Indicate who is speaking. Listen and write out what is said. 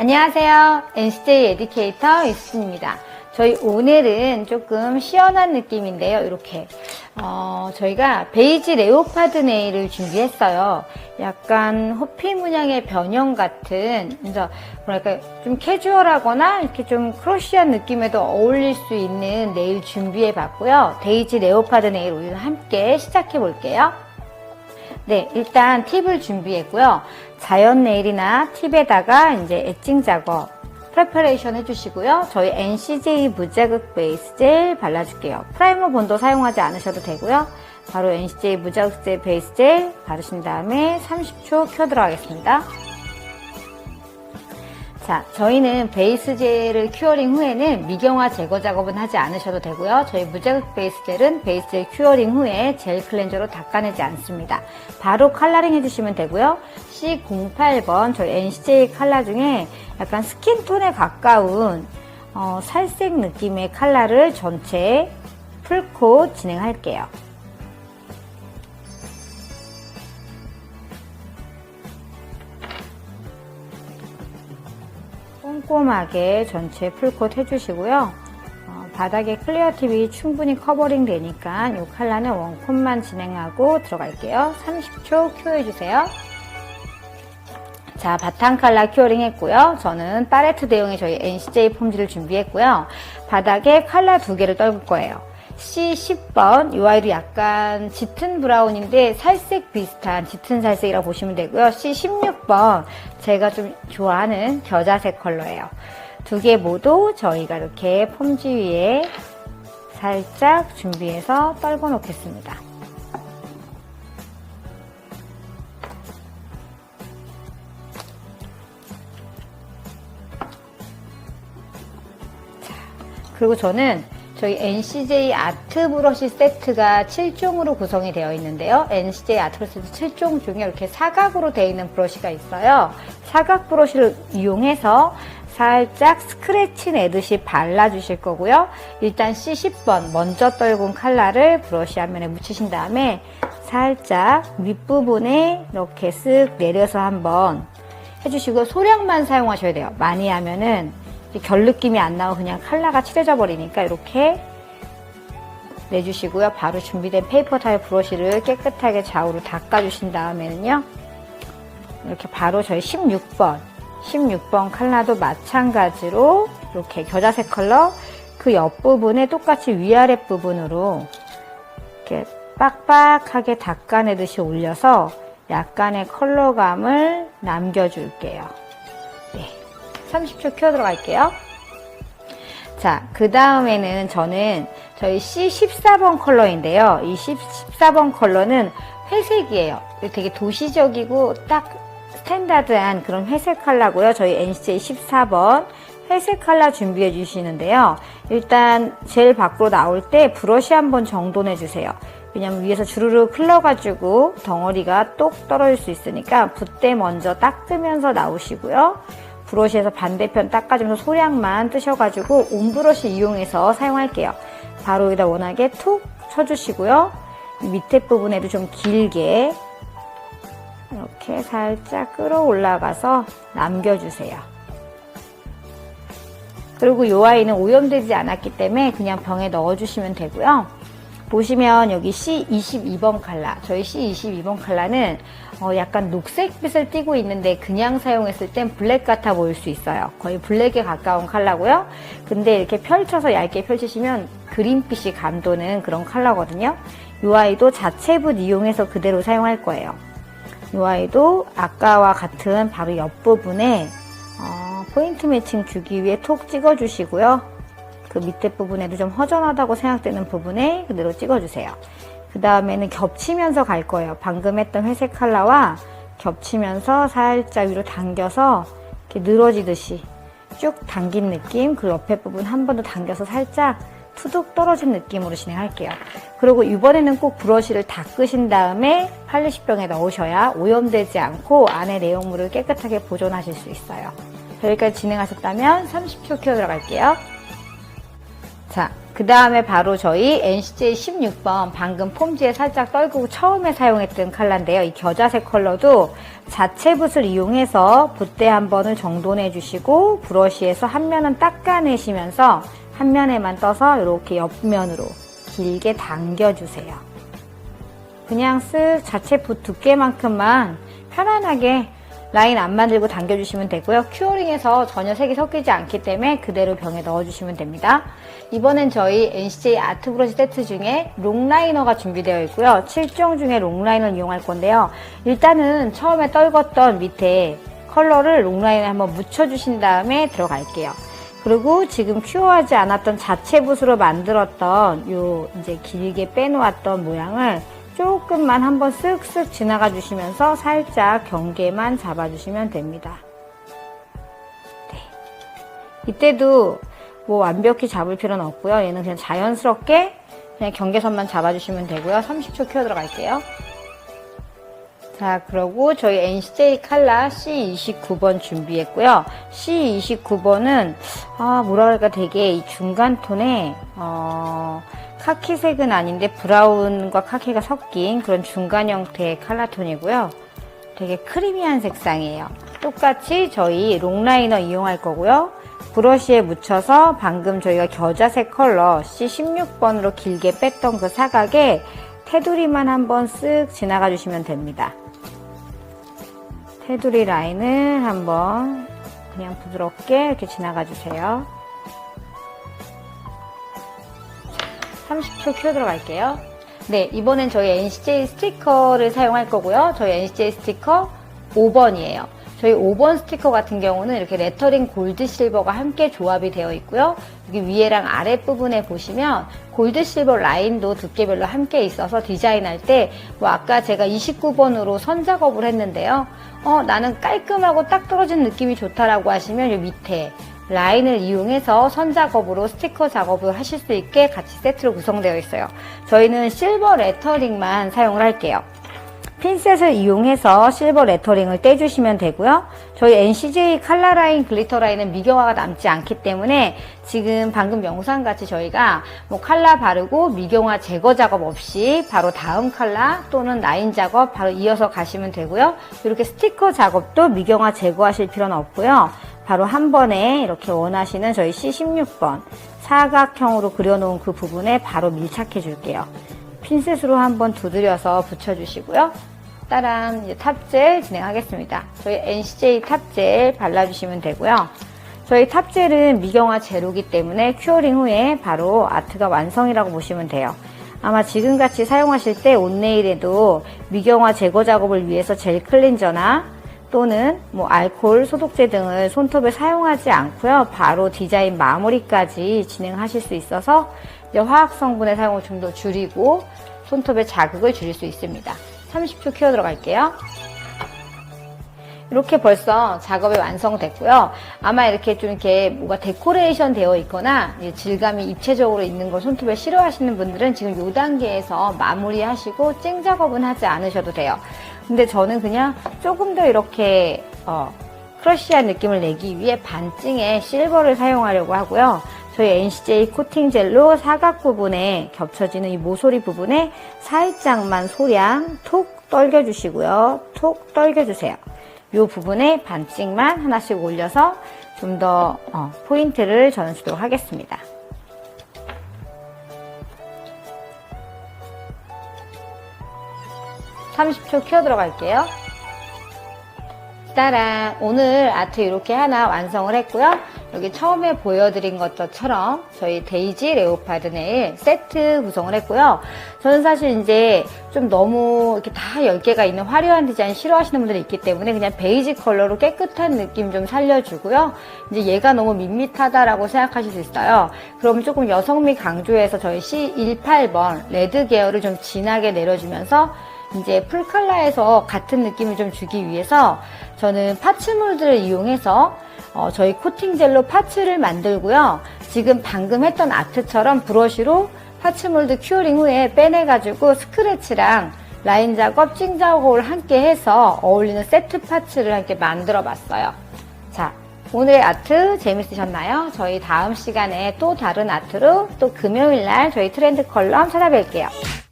Speaker 1: 안녕하세요. NCJ 에듀케이터 이수진입니다. 저희 오늘은 조금 시원한 느낌인데요. 이렇게 어, 저희가 베이지 레오파드 네일을 준비했어요. 약간 호피 문양의 변형 같은 그래서 뭐랄까 좀 캐주얼하거나 이렇게 좀 크러쉬한 느낌에도 어울릴 수 있는 네일 준비해 봤고요. 베이지 레오파드 네일 오늘 함께 시작해 볼게요. 네, 일단 팁을 준비했고요. 자연 네일이나 팁에다가 이제 엣징 작업 프레퍼레이션 해주시고요. 저희 NCJ 무자극 베이스 젤 발라줄게요. 프라이머 본도 사용하지 않으셔도 되고요. 바로 NCJ 무자극 젤 베이스 젤 바르신 다음에 30초 켜 들어가겠습니다. 자, 저희는 베이스 젤을 큐어링 후에는 미경화 제거 작업은 하지 않으셔도 되고요. 저희 무자극 베이스 젤은 베이스 젤 큐어링 후에 젤 클렌저로 닦아내지 않습니다. 바로 컬러링 해주시면 되고요. C08번 저희 NCJ 컬러 중에 약간 스킨톤에 가까운 어, 살색 느낌의 컬러를 전체 풀코 진행할게요. 꼼꼼하게 전체 풀콧 해주시고요. 어, 바닥에 클리어 팁이 충분히 커버링 되니까 이 컬러는 원콧만 진행하고 들어갈게요. 30초 큐 해주세요. 자, 바탕 컬러 큐어링 했고요. 저는 팔레트 대용의 저희 NCJ 폼지를 준비했고요. 바닥에 컬러 두 개를 떨굴 거예요. C10번, 이 아이도 약간 짙은 브라운인데 살색 비슷한 짙은 살색이라고 보시면 되고요. C16번, 제가 좀 좋아하는 겨자색 컬러예요. 두 개 모두 저희가 이렇게 폼지 위에 살짝 준비해서 떨궈 놓겠습니다. 그리고 저는 저희 NCJ 아트 브러쉬 세트가 7종으로 구성이 되어 있는데요. NCJ 아트 브러쉬 세트 7종 중에 이렇게 사각으로 되어 있는 브러쉬가 있어요. 사각 브러쉬를 이용해서 살짝 스크래치 내듯이 발라주실 거고요. 일단 C10번 먼저 떨군 컬러를 브러쉬 앞면에 묻히신 다음에 살짝 윗부분에 이렇게 쓱 내려서 한번 해주시고 소량만 사용하셔야 돼요. 많이 하면은 결 느낌이 안 나고 그냥 컬러가 칠해져 버리니까 이렇게 내주시고요. 바로 준비된 페이퍼 타일 브러쉬를 깨끗하게 좌우로 닦아주신 다음에는요. 이렇게 바로 저희 16번, 16번 컬러도 마찬가지로 이렇게 겨자색 컬러 그 옆부분에 똑같이 위아래 부분으로 이렇게 빡빡하게 닦아내듯이 올려서 약간의 컬러감을 남겨줄게요. 30초 켜 들어갈게요. 자, 그 다음에는 저는 저희 C14번 컬러인데요. 이 14번 컬러는 회색이에요. 되게 도시적이고 딱 스탠다드한 그런 회색 컬러고요. 저희 NCJ 14번 회색 컬러 준비해 주시는데요. 일단 젤 밖으로 나올 때 브러쉬 한번 정돈해 주세요. 왜냐면 위에서 주르륵 흘러가지고 덩어리가 똑 떨어질 수 있으니까 붓대 먼저 닦으면서 나오시고요. 브러쉬에서 반대편 닦아주면서 소량만 뜨셔가지고 온브러쉬 이용해서 사용할게요. 바로 여기다 워낙에 툭 쳐주시고요. 밑에 부분에도 좀 길게 이렇게 살짝 끌어올라가서 남겨주세요. 그리고 이 아이는 오염되지 않았기 때문에 그냥 병에 넣어주시면 되고요. 보시면 여기 C22번 칼라, 저희 C22번 칼라는 어 약간 녹색빛을 띠고 있는데 그냥 사용했을 땐 블랙 같아 보일 수 있어요. 거의 블랙에 가까운 칼라고요. 근데 이렇게 펼쳐서 얇게 펼치시면 그린빛이 감도는 그런 칼라거든요. 이 아이도 자체붓 이용해서 그대로 사용할 거예요. 이 아이도 아까와 같은 바로 옆부분에 어 포인트 매칭 주기 위해 톡 찍어주시고요. 그 밑에 부분에도 좀 허전하다고 생각되는 부분에 그대로 찍어주세요. 그 다음에는 겹치면서 갈 거예요. 방금 했던 회색 컬러와 겹치면서 살짝 위로 당겨서 이렇게 늘어지듯이 쭉 당긴 느낌 그 옆에 부분 한 번 더 당겨서 살짝 투둑 떨어진 느낌으로 진행할게요. 그리고 이번에는 꼭 브러쉬를 닦으신 다음에 팔리시병에 넣으셔야 오염되지 않고 안에 내용물을 깨끗하게 보존하실 수 있어요. 여기까지 진행하셨다면 30초 키워 들어갈게요. 자, 그 다음에 바로 저희 NCJ 16번 방금 폼지에 살짝 떨구고 처음에 사용했던 컬러인데요. 이 겨자색 컬러도 자체 붓을 이용해서 붓대 한 번을 정돈해 주시고 브러쉬에서 한 면은 닦아내시면서 한 면에만 떠서 이렇게 옆면으로 길게 당겨주세요. 그냥 쓱 자체 붓 두께만큼만 편안하게 라인 안 만들고 당겨주시면 되고요. 큐어링에서 전혀 색이 섞이지 않기 때문에 그대로 병에 넣어주시면 됩니다. 이번엔 저희 NCJ 아트 브러쉬 세트 중에 롱라이너가 준비되어 있고요. 7종 중에 롱라이너를 이용할 건데요. 일단은 처음에 떨궜던 밑에 컬러를 롱라인에 한번 묻혀주신 다음에 들어갈게요. 그리고 지금 큐어하지 않았던 자체 붓으로 만들었던 요 이제 길게 빼놓았던 모양을 조금만 한번 쓱쓱 지나가 주시면서 살짝 경계만 잡아주시면 됩니다. 네. 이때도 뭐 완벽히 잡을 필요는 없고요. 얘는 그냥 자연스럽게 그냥 경계선만 잡아주시면 되고요. 30초 큐어 들어갈게요. 자, 그러고 저희 NCJ 칼라 C29번 준비했고요. C29번은, 아, 뭐라 그럴까 되게 이 중간 톤에, 어, 카키색은 아닌데 브라운과 카키가 섞인 그런 중간 형태의 칼라 톤이고요. 되게 크리미한 색상이에요. 똑같이 저희 롱라이너 이용할 거고요. 브러쉬에 묻혀서 방금 저희가 겨자색 컬러 C16번으로 길게 뺐던 그 사각에 테두리만 한번 쓱 지나가 주시면 됩니다. 테두리 라인을 한번 그냥 부드럽게 이렇게 지나가 주세요. 30초 큐어 들어갈게요. 네, 이번엔 저희 NCJ 스티커를 사용할 거고요. 저희 NCJ 스티커 5번이에요. 저희 5번 스티커 같은 경우는 이렇게 레터링 골드 실버가 함께 조합이 되어 있고요. 여기 위에랑 아랫부분에 보시면 골드 실버 라인도 두께별로 함께 있어서 디자인할 때 뭐 아까 제가 29번으로 선 작업을 했는데요. 어, 나는 깔끔하고 딱 떨어진 느낌이 좋다라고 하시면 이 밑에 라인을 이용해서 선 작업으로 스티커 작업을 하실 수 있게 같이 세트로 구성되어 있어요. 저희는 실버 레터링만 사용을 할게요. 핀셋을 이용해서 실버 레터링을 떼주시면 되고요. 저희 NCJ 칼라 라인, 글리터 라인은 미경화가 남지 않기 때문에 지금 방금 영상 같이 저희가 뭐 칼라 바르고 미경화 제거 작업 없이 바로 다음 칼라 또는 라인 작업 바로 이어서 가시면 되고요. 이렇게 스티커 작업도 미경화 제거하실 필요는 없고요. 바로 한 번에 이렇게 원하시는 저희 C16번 사각형으로 그려놓은 그 부분에 바로 밀착해 줄게요. 핀셋으로 한번 두드려서 붙여주시고요. 따란 이제 탑젤 진행하겠습니다. 저희 NCJ 탑젤 발라주시면 되고요. 저희 탑젤은 미경화 제로기 때문에 큐어링 후에 바로 아트가 완성이라고 보시면 돼요. 아마 지금같이 사용하실 때 온네일에도 미경화 제거 작업을 위해서 젤 클렌저나 또는 뭐 알코올, 소독제 등을 손톱에 사용하지 않고요. 바로 디자인 마무리까지 진행하실 수 있어서 이제 화학 성분의 사용을 좀 더 줄이고 손톱의 자극을 줄일 수 있습니다. 30초 키워 들어갈게요. 이렇게 벌써 작업이 완성됐고요. 아마 이렇게 좀 이렇게 뭐가 데코레이션 되어 있거나 질감이 입체적으로 있는 걸 손톱에 싫어하시는 분들은 지금 이 단계에서 마무리하시고 찡 작업은 하지 않으셔도 돼요. 근데 저는 그냥 조금 더 이렇게 어, 크러쉬한 느낌을 내기 위해 반찡에 실버를 사용하려고 하고요. 저희 NCJ 코팅 젤로 사각 부분에 겹쳐지는 이 모서리 부분에 살짝만 소량 톡 떨겨주시고요. 톡 떨겨주세요. 이 부분에 반찍만 하나씩 올려서 좀더 어, 포인트를 저는 주도록 하겠습니다. (30초) 키워 들어갈게요 따란 오늘 아트 이렇게 하나 완성을 했고요 여기 처음에 보여드린 것처럼 저희 데이지 레오파드 네일 세트 구성을 했고요. 저는 사실 이제 좀 너무 이렇게 다 10개가 있는 화려한 디자인 싫어하시는 분들이 있기 때문에 그냥 베이지 컬러로 깨끗한 느낌 좀 살려주고요. 이제 얘가 너무 밋밋하다라고 생각하실 수 있어요. 그럼 조금 여성미 강조해서 저희 C18번 레드 계열을 좀 진하게 내려주면서 이제 풀컬러에서 같은 느낌을 좀 주기 위해서 저는 파츠몰드를 이용해서 어, 저희 코팅젤로 파츠를 만들고요. 지금 방금 했던 아트처럼 브러쉬로 파츠몰드 큐어링 후에 빼내가지고 스크래치랑 라인 작업, 찡 작업을 함께 해서 어울리는 세트 파츠를 함께 만들어 봤어요. 자, 오늘의 아트 재밌으셨나요? 저희 다음 시간에 또 다른 아트로 또 금요일 날 저희 트렌드 컬럼 찾아뵐게요.